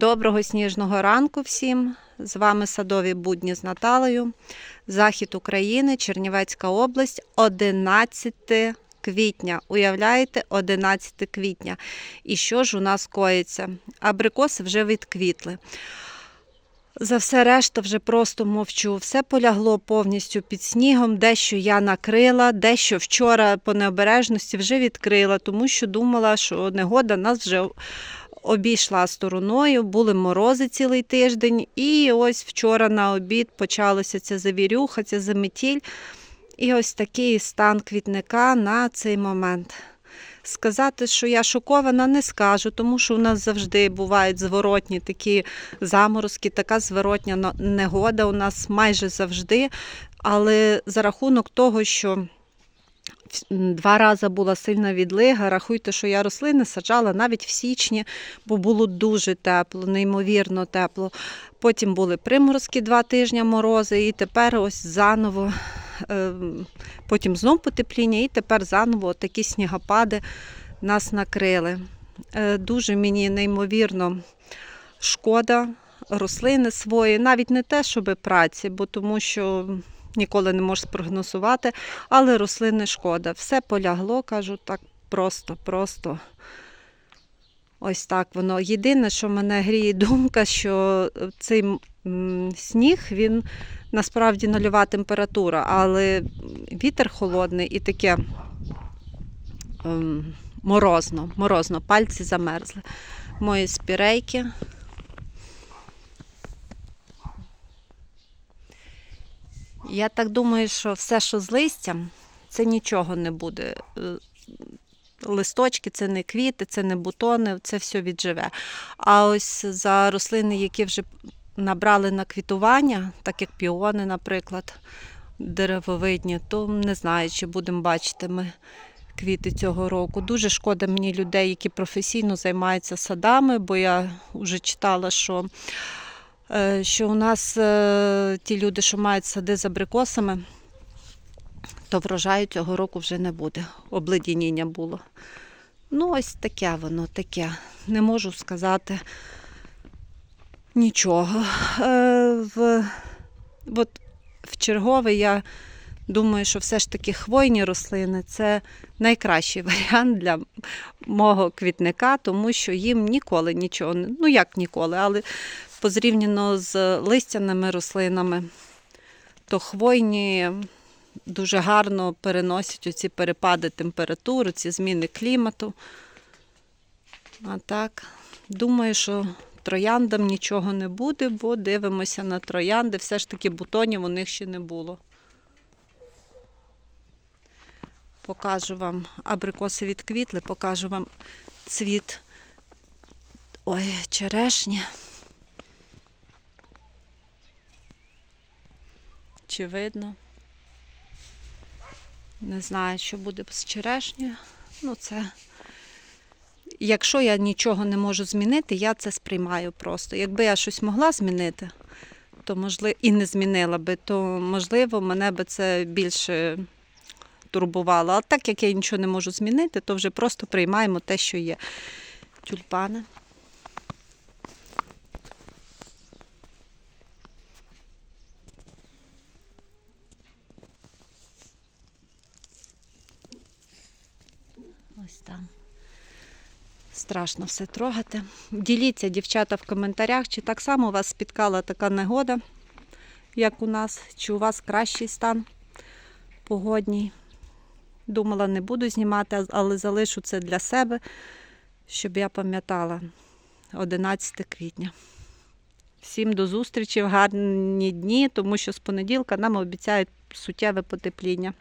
Доброго сніжного ранку всім! З вами садові будні з Наталею. Захід України, Чернівецька область, 11 квітня. Уявляєте, 11 квітня. І що ж у нас коїться? Абрикоси вже відквітли. За все решта вже просто мовчу. Все полягло повністю під снігом. Дещо я накрила, дещо вчора по необережності вже відкрила, тому що думала, що негода нас вже обійшла стороною, були морози цілий тиждень, і ось вчора на обід почалася ця завірюха, ця заметіль. І ось такий стан квітника на цей момент. Сказати, що я шокована, не скажу, тому що у нас завжди бувають зворотні такі заморозки, така зворотня негода у нас майже завжди. Але за рахунок того, що два рази була сильна відлига, рахуйте, що я рослини саджала навіть в січні, бо було дуже тепло, неймовірно тепло. Потім були приморозки два тижні морози, і тепер ось заново, потім знов потепління, і тепер заново такі снігопади нас накрили. Е, Дуже мені неймовірно шкода рослини свої, навіть не те, щоб праці, бо тому що ніколи не можеш спрогнозувати, але рослини шкода. Все полягло, кажу, так просто, просто. Ось так воно. Єдине, що мене гріє думка, що цей сніг, він насправді нульова температура, але вітер холодний і таке ем, морозно, морозно, пальці замерзли. Мої спірейки. Я так думаю, що все, що з листям, це нічого не буде. Е, Листочки це не квіти, це не бутони, це все відживе. А ось за рослини, які вже набрали на квітування, так як піони, наприклад, деревовидні, то не знаю, чи будемо бачити ми квіти цього року. Дуже шкода мені людей, які професійно займаються садами, бо я вже читала, що, е, що у нас е, ті люди, що мають сади з абрикосами, то врожаю цього року вже не буде. Обледеніння було. Ну, ось таке воно, таке. Не можу сказати нічого. Е, в, от в чергове я думаю, що все ж таки хвойні рослини це найкращий варіант для мого квітника, тому що їм ніколи нічого не. Ну як ніколи, але позрівняно з листяними рослинами, то хвойні дуже гарно переносять оці перепади температури, ці зміни клімату. А так, думаю, що трояндам нічого не буде, бо дивимося на троянди. Все ж таки бутонів у них ще не було. Покажу вам абрикоси відквітли, покажу вам цвіт. Ой, черешня. Чи видно? Не знаю, що буде з черешнею. Ну, це. Якщо я нічого не можу змінити, я це сприймаю просто. Якби я щось могла змінити, то можливо, і не змінила би, то можливо мене би це більше турбувало. А так як я нічого не можу змінити, то вже просто приймаємо те, що є. Тюльпани. Ось там. Страшно все трогати. Діліться, дівчата, в коментарях, чи так само вас спіткала така негода, як у нас, чи у вас кращий стан погодній. Думала, не буду знімати, але залишу це для себе, щоб я пам'ятала 11 квітня. Всім до зустрічі в гарні дні, тому що з понеділка нам обіцяють суттєве потепління.